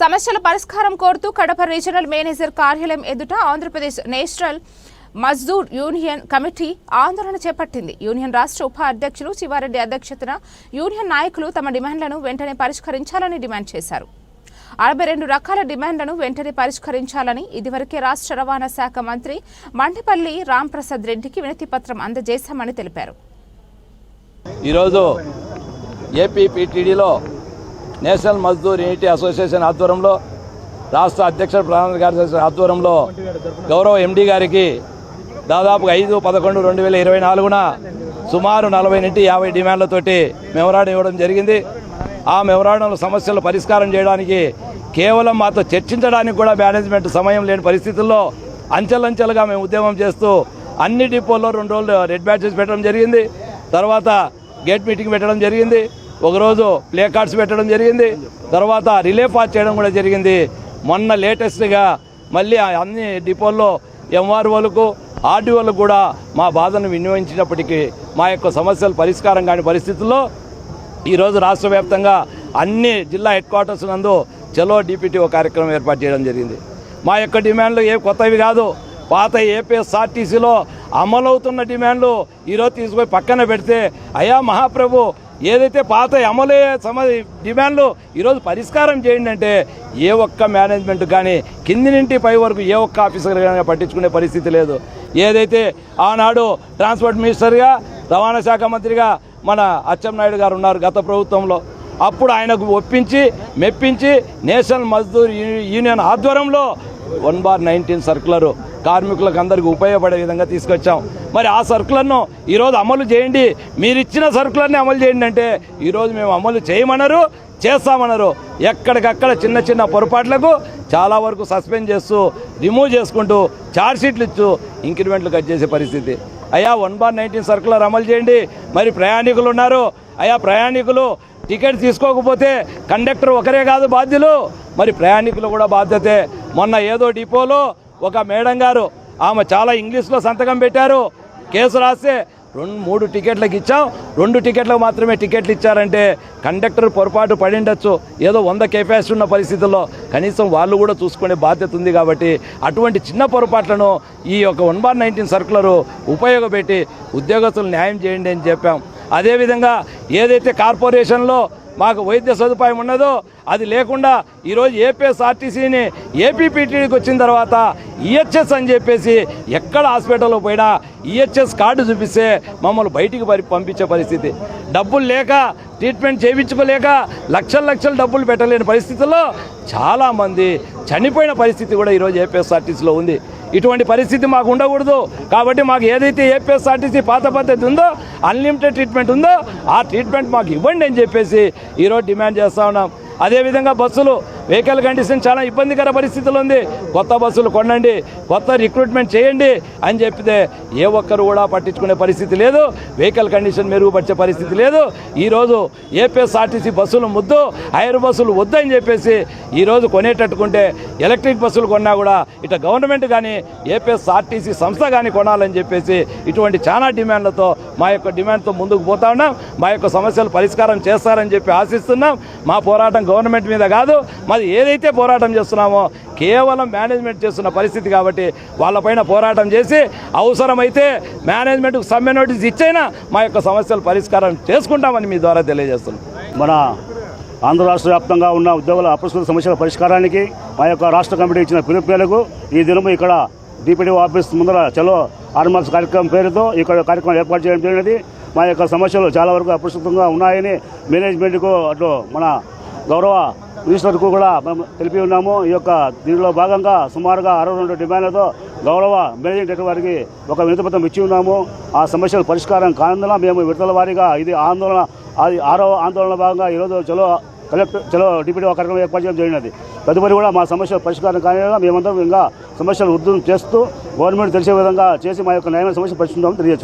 సమస్యల పరిష్కారం కోరుతూ కడప రీజనల్ మేనేజర్ కార్యాలయం ఎదుట Andhra Pradesh national Mazdoor union committee ఆందోళన చేపట్టింది. యూనియన్ రాష్ట్ర ఉప అధ్యక్షులు శివారెడ్డి అధ్యక్షతన యూనియన్ నాయకులు తమ డిమాండ్లను వెంటనే పరిష్కరించాలని డిమాండ్ చేశారు. అరవై రెండు రకాల డిమాండ్లను వెంటనే పరిష్కరించాలని ఇదివరకే రాష్ట్ర రవాణా శాఖ మంత్రి మండిపల్లి రాంప్రసాద్ రెడ్డికి వినతి పత్రం అందజేశామని తెలిపారు. ఈరోజు ఏపీపీటీడీలో నేషనల్ మజ్దూర్ యూనిటీ అసోసియేషన్ ఆధ్వర్యంలో రాష్ట్ర అధ్యక్ష ప్రధాన కార్యదర్శి ఆధ్వర్యంలో గౌరవ ఎండీ గారికి దాదాపు ఐదు పదకొండు రెండు వేల ఇరవై నాలుగున సుమారు నలభై నుండి యాభై డిమాండ్లతోటి మెమరాండం ఇవ్వడం జరిగింది. ఆ మెమరాండంలో సమస్యలు పరిష్కారం చేయడానికి కేవలం మాతో చర్చించడానికి కూడా మేనేజ్మెంట్ సమయం లేని పరిస్థితుల్లో అంచెలంచెలుగా మేము ఉద్యమం చేస్తూ అన్ని డిపోల్లో రెండు రోజులు రెడ్ బ్యాచెస్ పెట్టడం జరిగింది. తర్వాత గేట్ మీటింగ్ పెట్టడం జరిగింది. ఒకరోజు ప్లే కార్డ్స్ పెట్టడం జరిగింది. తర్వాత రిలే పాస్ చేయడం కూడా జరిగింది. మొన్న లేటెస్ట్గా మళ్ళీ అన్ని డిపోల్లో ఎంఆర్ఓలకు ఆర్డీఓలకు కూడా మా బాధను వినియోగించినప్పటికీ మా యొక్క సమస్యలు పరిష్కారం కాని పరిస్థితుల్లో ఈరోజు రాష్ట్ర వ్యాప్తంగా అన్ని జిల్లా హెడ్ క్వార్టర్స్ నందు చలో డిపిటిఓ కార్యక్రమం ఏర్పాటు చేయడం జరిగింది. మా యొక్క డిమాండ్లు ఏ కొత్తవి కాదు. పాత ఏపీఎస్ఆర్టీసీలో అమలవుతున్న డిమాండ్లు ఈరోజు తీసుకొని పక్కన పెడితే అయా మహాప్రభు ఏదైతే పాత అమలే సమ డిమాండ్లు ఈరోజు పరిష్కారం చేయండి అంటే ఏ ఒక్క మేనేజ్మెంట్ కానీ కింది నుండి పై వరకు ఏ ఒక్క ఆఫీసర్ కానీ పట్టించుకునే పరిస్థితి లేదు. ఏదైతే ఆనాడు ట్రాన్స్పోర్ట్ మినిస్టర్గా రవాణా శాఖ మంత్రిగా మన అచ్చెన్నాయుడు గారు ఉన్నారు గత ప్రభుత్వంలో. అప్పుడు ఆయనకు ఒప్పించి మెప్పించి నేషనల్ మజ్దూర్ యూ- యూనియన్ ఆధ్వర్యంలో వన్ బార్ నైన్టీన్ సర్కులరు కార్మికులకు అందరికీ ఉపయోగపడే విధంగా తీసుకొచ్చాం. మరి ఆ సర్కులను ఈరోజు అమలు చేయండి. మీరు ఇచ్చిన సర్కులర్ని అమలు చేయండి అంటే ఈరోజు మేము అమలు చేయమన్నారు చేస్తామన్నారు ఎక్కడికక్కడ చిన్న చిన్న పొరపాట్లకు చాలా వరకు సస్పెండ్ చేస్తూ రిమూవ్ చేసుకుంటూ ఛార్జ్షీట్లు ఇచ్చు ఇంక్రిమెంట్లు కట్ చేసే పరిస్థితి. అయ్యా వన్ బార్ నైన్టీన్ సర్కులర్ అమలు చేయండి. మరి ప్రయాణికులు ఉన్నారు. అయ్యా ప్రయాణికులు టికెట్ తీసుకోకపోతే కండక్టర్ ఒకరే కాదు బాధ్యులు. మరి ప్రయాణికులు కూడా బాధ్యతే. మొన్న ఏదో డిపోలో ఒక మేడం గారు ఆమె చాలా ఇంగ్లీష్లో సంతకం పెట్టారు. కేసు రాస్తే రెండు మూడు టికెట్లకు ఇచ్చాం. రెండు టికెట్లకు మాత్రమే టికెట్లు ఇచ్చారంటే కండక్టర్ పొరపాటు పడిండొచ్చు. ఏదో వంద కెపాసిటీ ఉన్న పరిస్థితుల్లో కనీసం వాళ్ళు కూడా చూసుకునే బాధ్యత ఉంది కాబట్టి అటువంటి చిన్న పొరపాట్లను ఈ యొక్క వన్ బార్ నైన్టీన్ సర్కులరు ఉపయోగపెట్టి ఉద్యోగస్తులు న్యాయం చేయండి అని చెప్పాం. అదేవిధంగా ఏదైతే కార్పొరేషన్లో మాకు వైద్య సదుపాయం ఉన్నదో అది లేకుండా ఈరోజు ఏపీఎస్ఆర్టీసీని ఏపీపీటీడీకి వచ్చిన తర్వాత ఈహెచ్ఎస్ అని చెప్పేసి ఎక్కడ హాస్పిటల్లో పోయినా ఈహెచ్ఎస్ కార్డు చూపిస్తే మమ్మల్ని బయటికి పంపించే పరిస్థితి. డబ్బులు లేక ట్రీట్మెంట్ చేయించుకోలేక లక్షల లక్షల డబ్బులు పెట్టలేని పరిస్థితుల్లో చాలామంది చనిపోయిన పరిస్థితి కూడా ఈరోజు ఏపీఎస్ఆర్టీసీలో ఉంది. ఇటువంటి పరిస్థితి మాకు ఉండకూడదు. కాబట్టి మాకు ఏదైతే ఏపీఎస్ఆర్టీసీ పాత పద్ధతి ఉందో అన్లిమిటెడ్ ట్రీట్మెంట్ ఉందో ఆ ట్రీట్మెంట్ మాకు ఇవ్వండి అని చెప్పేసి ఈరోజు డిమాండ్ చేస్తా ఉన్నాం. అదేవిధంగా బస్సులు వెహికల్ కండిషన్ చాలా ఇబ్బందికర పరిస్థితులు ఉంది. కొత్త బస్సులు కొనండి కొత్త రిక్రూట్మెంట్ చేయండి అని చెప్పితే ఏ ఒక్కరు కూడా పట్టించుకునే పరిస్థితి లేదు. వెహికల్ కండిషన్ మెరుగుపరిచే పరిస్థితి లేదు. ఈరోజు ఏపీఎస్ఆర్టీసీ బస్సులు ముద్దు హైర్ బస్సులు వద్దని చెప్పేసి ఈరోజు కొనేటట్టుకుంటే ఎలక్ట్రిక్ బస్సులు కొన్నా కూడా ఇటు గవర్నమెంట్ కానీ ఏపీఎస్ఆర్టీసీ సంస్థ కానీ కొనాలని చెప్పేసి ఇటువంటి చాలా డిమాండ్లతో మా యొక్క డిమాండ్తో ముందుకు పోతా ఉన్నాం. మా యొక్క సమస్యలు పరిష్కారం చేస్తారని చెప్పి ఆశిస్తున్నాం. మా పోరాటం గవర్నమెంట్ మీద కాదు మాది ఏదైతే పోరాటం చేస్తున్నామో కేవలం మేనేజ్మెంట్ చేస్తున్న పరిస్థితి కాబట్టి వాళ్ళపైన పోరాటం చేసి అవసరమైతే మేనేజ్మెంట్కు సమ్మె నోటీస్ ఇచ్చైనా మా యొక్క సమస్యలు పరిష్కారం చేసుకుంటామని మీ ద్వారా తెలియజేస్తున్నాం. మన ఆంధ్ర రాష్ట్ర వ్యాప్తంగా ఉన్న ఉద్యోగుల అప్రస్తుత సమస్యల పరిష్కారానికి మా యొక్క రాష్ట్ర కమిటీ ఇచ్చిన పిలుపు మేరకు ఈ దినము ఇక్కడ డిపిడి ఆఫీస్ ముందర చలో ఆర్మాక్స్ కార్యక్రమం పేరుతో ఇక్కడ కార్యక్రమం ఏర్పాటు చేయడం జరిగినది. మా యొక్క సమస్యలు చాలా వరకు అప్రస్తుతంగా ఉన్నాయని మేనేజ్మెంట్కు అటు మన గౌరవ మినిస్టర్కు కూడా మేము తెలిపి ఉన్నాము. ఈ యొక్క దీనిలో భాగంగా సుమారుగా అరవై రెండు డిమాండ్లతో గౌరవ మేనేజింగ్ డైరెక్టర్ వారికి ఒక వినతిపత్రం ఇచ్చి ఉన్నాము. ఆ సమస్యల పరిష్కారం కానందున మేము విడతల వారీగా ఇది ఆందోళన అది ఆరో ఆందోళన భాగంగా ఈరోజు చలో కలెక్టర్ చలో డిప్యూటీ కార్యక్రమం ఏర్పాటు చేయడం జరిగినది. తదుపరి కూడా మా సమస్యల పరిష్కారం కానీ మేమందరం ఇంకా సమస్యలు ఉద్యమం చేస్తూ గవర్నమెంట్ తెలిసే విధంగా చేసి మా యొక్క న్యాయమైన సమస్య పరిష్కరించామని తెలియజేస్తున్నాం.